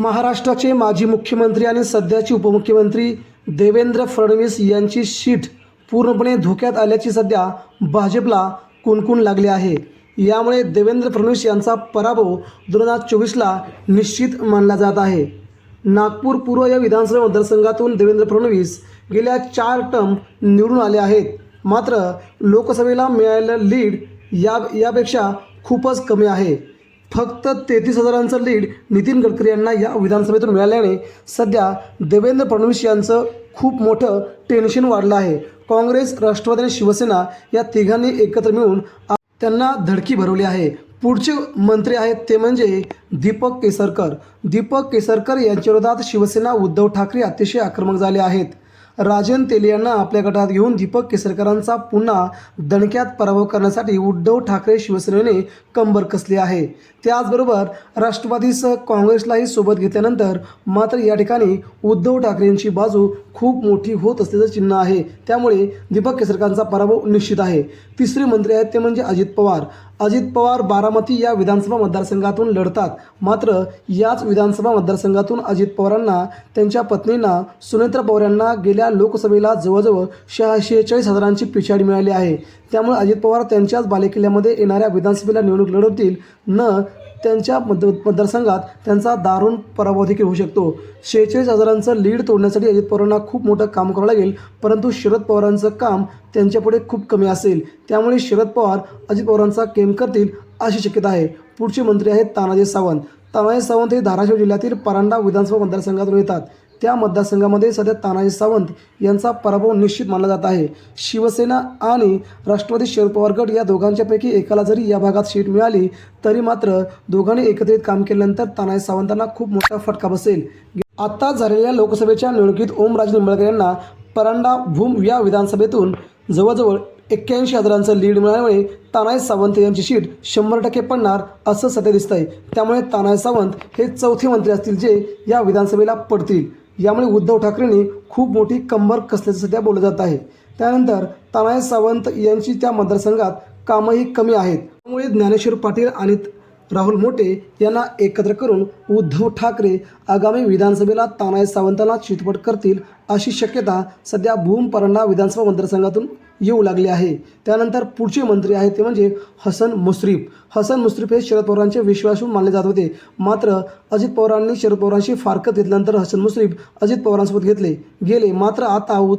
महाराष्ट्राचे माजी मुख्यमंत्री आणि सध्याचे उपमुख्यमंत्री देवेंद्र फडणवीस यांची शीट पूर्णपणे धोक्यात आल्याची सध्या भाजपला कुणकुण लागली आहे. यामुळे देवेंद्र फडणवीस यांचा पराभव दोन हजार चोवीसला निश्चित मानला जात आहे. नागपूर पूर्व या विधानसभा मतदारसंघातून देवेंद्र फडणवीस गेल्या चार टर्म निवडून आले आहेत. मात्र लोकसभेला मिळालेलं लीड या यापेक्षा खूपच कमी आहे. फक्त तेहतीस हजारांचं लीड नितीन गडकरी यांना या विधानसभेतून मिळाल्याने सध्या देवेंद्र फडणवीस यांचं खूप मोठं टेन्शन वाढलं आहे. काँग्रेस राष्ट्रवादी आणि शिवसेना या तिघांनी एकत्र मिळून त्यांना धडकी भरवली आहे. पुढचे मंत्री आहेत ते म्हणजे दीपक केसरकर. दीपक केसरकर यांच्या विरोधात शिवसेना उद्धव ठाकरे अतिशय आक्रमक झाले आहेत. राजन तेली यांना आपल्या गटात घेऊन दीपक केसरकरांचा पुन्हा दणक्यात पराभव करण्यासाठी उद्धव ठाकरे शिवसेनेने कंबर कसली आहे. त्याचबरोबर राष्ट्रवादीसह काँग्रेसलाही सोबत घेतल्यानंतर मात्र या ठिकाणी उद्धव ठाकरेंची बाजू खूप मोठी होत असल्याचं चिन्ह आहे. त्यामुळे दीपक केसरकरांचा पराभव निश्चित आहे. तिसरे मंत्री आहेत ते म्हणजे अजित पवार. अजित पवार बारामती या विधानसभा मतदारसंघातून लढतात. मात्र याच विधानसभा मतदारसंघातून अजित पवारांना त्यांच्या पत्नींना सुनेत्रा पवार यांना गेल्या लोकसभेला जवळजवळ शहाशेचाळीस हजारांची पिछाडी मिळाली आहे. त्यामुळे अजित पवार त्यांच्याच बालेकिल्ल्यामध्ये येणाऱ्या विधानसभेला निवडणूक लढवतील न त्यांच्या मत मतदारसंघात त्यांचा दारुण पराभव देखील होऊ शकतो. शेहेचाळीस हजारांचं लीड तोडण्यासाठी अजित पवारांना खूप मोठं काम करावं लागेल परंतु शरद पवारांचं काम त्यांच्यापुढे खूप कमी असेल. त्यामुळे शरद पवार अजित पवारांचा केम करतील अशी शक्यता आहे. पुढचे मंत्री आहेत तानाजी सावंत. तानाजी सावंत हे धाराशिव जिल्ह्यातील परांडा विधानसभा मतदारसंघातून येतात. त्या मतदारसंघामध्ये सध्या तानाजी सावंत यांचा पराभव निश्चित मानला जात आहे. शिवसेना आणि राष्ट्रवादी शरद पवार गट या दोघांच्यापैकी एकाला जरी या भागात सीट मिळाली तरी मात्र दोघांनी एकत्रित काम केल्यानंतर तानाजी सावंतांना खूप मोठा फटका बसेल. आता झालेल्या लोकसभेच्या निवडणुकीत ओमराजे निंबाळकर यांना परांडा भूम या विधानसभेतून जवळजवळ एक्क्याऐंशी हजारांचं लीड मिळाल्यामुळे तानाजी सावंत यांची सीट शंभर टक्के पडणार असं सध्या दिसतं आहे त्यामुळे तानाजी सावंत हे चौथे मंत्री असतील जे या विधानसभेला पडतील. यामुळे उद्धव ठाकरेंनी खूप मोठी कंबर कसल्याचं सध्या बोललं जात आहे. त्यानंतर तानाय सावंत यांची त्या मतदारसंघात कामंही कमी आहेत. त्यामुळे ज्ञानेश्वर पाटील आणि राहुल मोटे यांना एकत्र करून उद्धव ठाकरे आगामी विधानसभेला तानाय सावंतांना चितपट करतील अशी शक्यता सध्या भूम परंडा विधानसभा मतदारसंघातून येऊ लागली आहे. त्यानंतर पुढचे मंत्री आहेत ते म्हणजे हसन मुश्रीफ. हसन मुश्रीफ हे शरद पवारांचे विश्वासू मानले जात होते. मात्र अजित पवारांनी शरद पवारांशी फारकत घेतल्यानंतर हसन मुश्रीफ अजित पवारांसोबत घेतले. गेले मात्र आता आहोत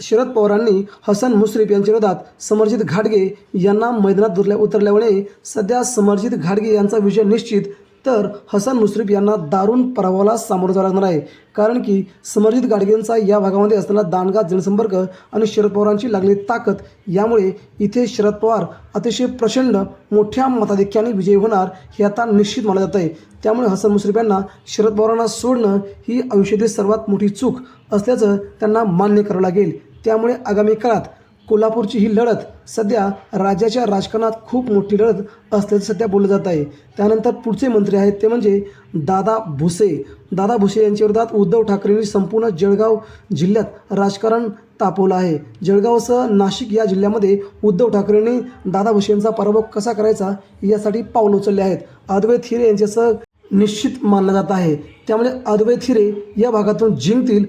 शरद पवारांनी हसन मुश्रीफ यांच्या विरोधात समर्जित घाटगे यांना मैदानात दुरल्या उतरल्यामुळे सध्या समर्जित घाटगे यांचा विजय निश्चित तर हसन मुश्रीफ यांना दारुण पराभवाला सामोरं जावं लागणार आहे. कारण की समर्जित गाडगेंचा या भागामध्ये असलेला दांडगा जनसंपर्क आणि शरद पवारांची लागलेली ताकद यामुळे इथे शरद पवार अतिशय प्रचंड मोठ्या मताधिक्याने विजयी होणार हे आता निश्चित मानलं जात आहे त्यामुळे हसन मुश्रीफ यांना शरद पवारांना सोडणं ही आयुष्यातील सर्वात मोठी चूक असल्याचं त्यांना मान्य करावं लागेल. त्यामुळे आगामी काळात कोल्हापूरची ही लढत सध्या राज्याच्या राजकारणात खूप मोठी लढत असल्याचं सध्या बोललं जात आहे. त्यानंतर पुढचे मंत्री आहेत ते म्हणजे दादा भुसे. दादा भुसे यांच्या विरोधात उद्धव ठाकरेंनी संपूर्ण जळगाव जिल्ह्यात राजकारण तापवलं आहे. जळगावसह नाशिक या जिल्ह्यामध्ये उद्धव ठाकरेंनी दादा भुसे यांचा पराभव कसा करायचा यासाठी पाऊल उचलले आहेत. अद्वैत हिरे यांच्यासह निश्चित मानलं जात आहे. त्यामुळे अद्वैत हिरे या भागातून जिंकतील